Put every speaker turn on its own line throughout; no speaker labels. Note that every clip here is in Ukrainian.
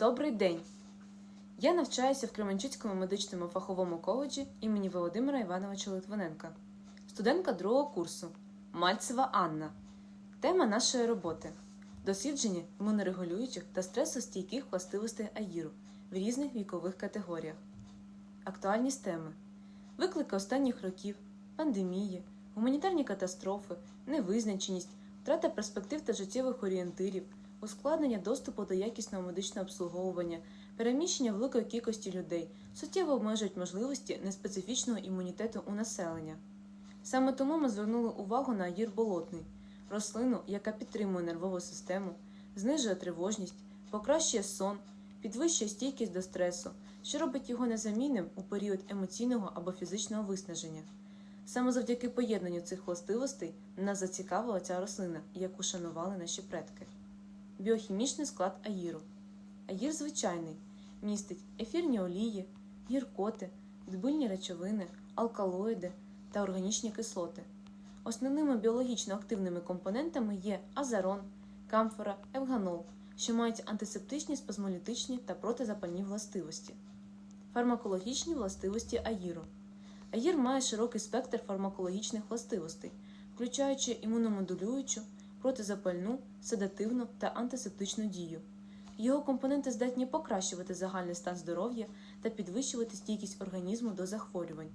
Добрий день! Я навчаюся в Кременчуцькому медичному фаховому коледжі імені Володимира Івановича Литвиненка, студентка другого курсу Мальцева Анна. Тема нашої роботи дослідження імунорегулюючих та стресостійких властивостей аїру в різних вікових категоріях. Актуальність теми виклики останніх років, пандемії, гуманітарні катастрофи, невизначеність, втрата перспектив та життєвих орієнтирів, ускладнення доступу до якісного медичного обслуговування, переміщення великої кількості людей суттєво обмежують можливості неспецифічного імунітету у населення. Саме тому ми звернули увагу на аїр болотний, рослину, яка підтримує нервову систему, знижує тривожність, покращує сон, підвищує стійкість до стресу, що робить його незамінним у період емоційного або фізичного виснаження. Саме завдяки поєднанню цих властивостей нас зацікавила ця рослина, яку шанували наші предки. Біохімічний склад аїру. Аїр звичайний містить ефірні олії, гіркоти, дбильні речовини, алкалоїди та органічні кислоти. Основними біологічно активними компонентами є азарон, камфора, евганол, що мають антисептичні, спазмолітичні та протизапальні властивості. Фармакологічні властивості аїру. Аїр має широкий спектр фармакологічних властивостей, включаючи імуномодулюючу, протизапальну, седативну та антисептичну дію. Його компоненти здатні покращувати загальний стан здоров'я та підвищувати стійкість організму до захворювань.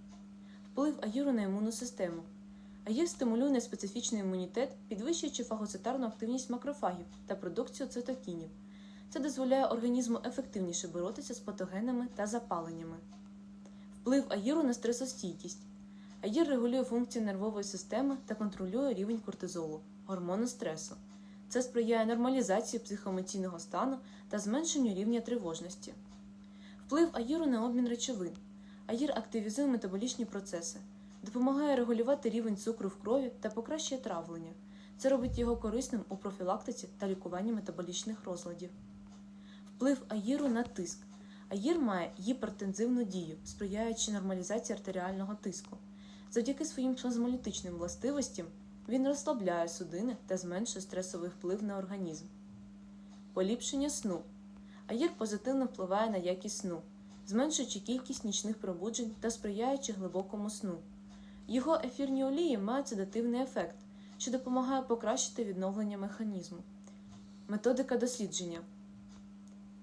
Вплив аїру на імунну систему. Аїр стимулює неспецифічний імунітет, підвищуючи фагоцитарну активність макрофагів та продукцію цитокінів. Це дозволяє організму ефективніше боротися з патогенами та запаленнями. Вплив аїру на стресостійкість. Аїр регулює функції нервової системи та контролює рівень кортизолу, гормону стресу. Це сприяє нормалізації психоемоційного стану та зменшенню рівня тривожності. Вплив аїру на обмін речовин. Аїр активізує метаболічні процеси, допомагає регулювати рівень цукру в крові та покращує травлення. Це робить його корисним у профілактиці та лікуванні метаболічних розладів. Вплив аїру на тиск. Аїр має гіпертензивну дію, сприяючи нормалізації артеріального тиску. Завдяки своїм спазмолітичним властивостям він розслабляє судини та зменшує стресовий вплив на організм. Поліпшення сну. Аїр позитивно впливає на якість сну, зменшуючи кількість нічних пробуджень та сприяючи глибокому сну. Його ефірні олії мають седативний ефект, що допомагає покращити відновлення механізму. Методика дослідження.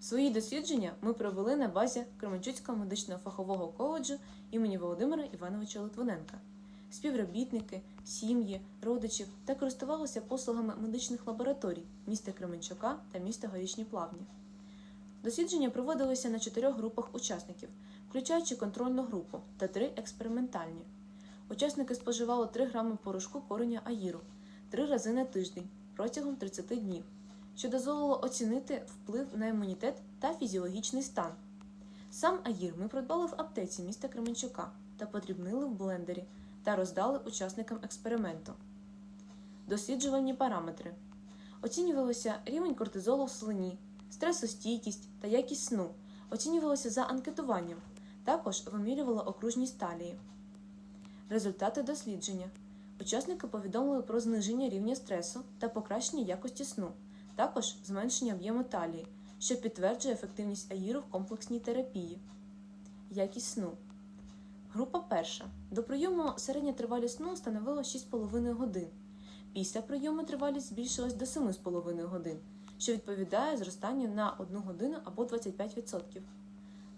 Свої дослідження ми провели на базі Кременчуцького медичного фахового коледжу імені Володимира Івановича Литвиненка. Співробітники, сім'ї, родичів та користувалися послугами медичних лабораторій міста Кременчука та міста Горішні Плавні. Дослідження проводилися на чотирьох групах учасників, включаючи контрольну групу та три експериментальні. Учасники споживали 3 грами порошку кореня аїру три рази на тиждень протягом 30 днів, що дозволило оцінити вплив на імунітет та фізіологічний стан. Сам аїр ми придбали в аптеці міста Кременчука та подрібнили в блендері та роздали учасникам експерименту. Досліджувальні параметри оцінювалося рівень кортизолу в слині, стресостійкість та якість сну, оцінювалося за анкетуванням, також вимірювали окружність талії. Результати дослідження. Учасники повідомили про зниження рівня стресу та покращення якості сну, також зменшення об'єму талії, що підтверджує ефективність аїру в комплексній терапії. Якість сну. Група перша. До прийому середня тривалість сну становила 6,5 годин. Після прийому тривалість збільшилась до 7,5 годин, що відповідає зростанню на 1 годину або 25%.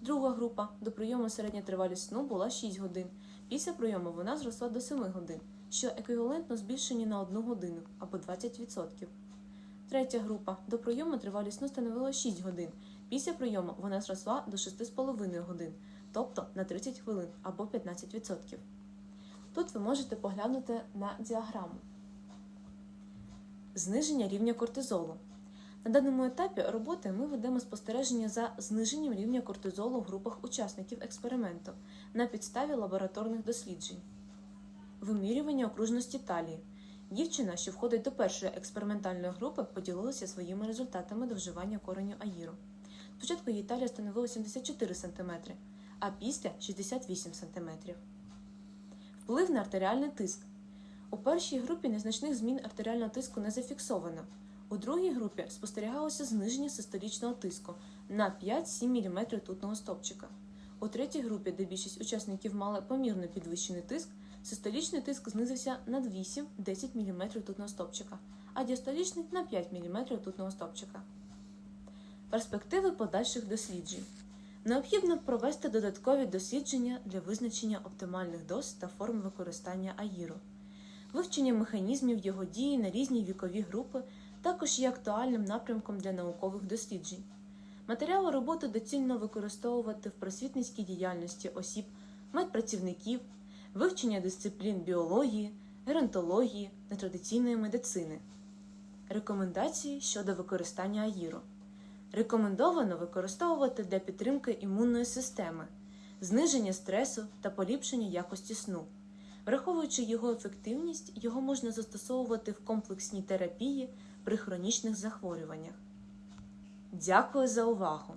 Друга група. До прийому середня тривалість сну була 6 годин. Після прийому вона зросла до 7 годин, що еквівалентно збільшенню на 1 годину або 20%. Третя група. До прийому тривалість сну становила 6 годин. Після прийому вона зросла до 6,5 годин, тобто на 30 хвилин або 15%. Тут ви можете поглянути на діаграму. Зниження рівня кортизолу. На даному етапі роботи ми ведемо спостереження за зниженням рівня кортизолу в групах учасників експерименту на підставі лабораторних досліджень. Вимірювання окружності талії. Дівчина, що входить до першої експериментальної групи, поділилася своїми результатами до вживання кореню аїру. Спочатку її талія становила 74 см, а після 68 см. Вплив на артеріальний тиск. У першій групі незначних змін артеріального тиску не зафіксовано. У другій групі спостерігалося зниження систолічного тиску на 5-7 мм ртутного стовпчика. У третій групі, де більшість учасників мали помірно підвищений тиск, систолічний тиск знизився на 8-10 мм ртутного стовпчика, а діастолічний на 5 мм ртутного стовпчика. Перспективи подальших досліджень. Необхідно провести додаткові дослідження для визначення оптимальних доз та форм використання аїру. Вивчення механізмів його дії на різні вікові групи також є актуальним напрямком для наукових досліджень. Матеріали роботи доцільно використовувати в просвітницькій діяльності осіб, медпрацівників, вивчення дисциплін біології, геронтології, нетрадиційної медицини. Рекомендації щодо використання аїру. Рекомендовано використовувати для підтримки імунної системи, зниження стресу та поліпшення якості сну. Враховуючи його ефективність, його можна застосовувати в комплексній терапії при хронічних захворюваннях. Дякую за увагу!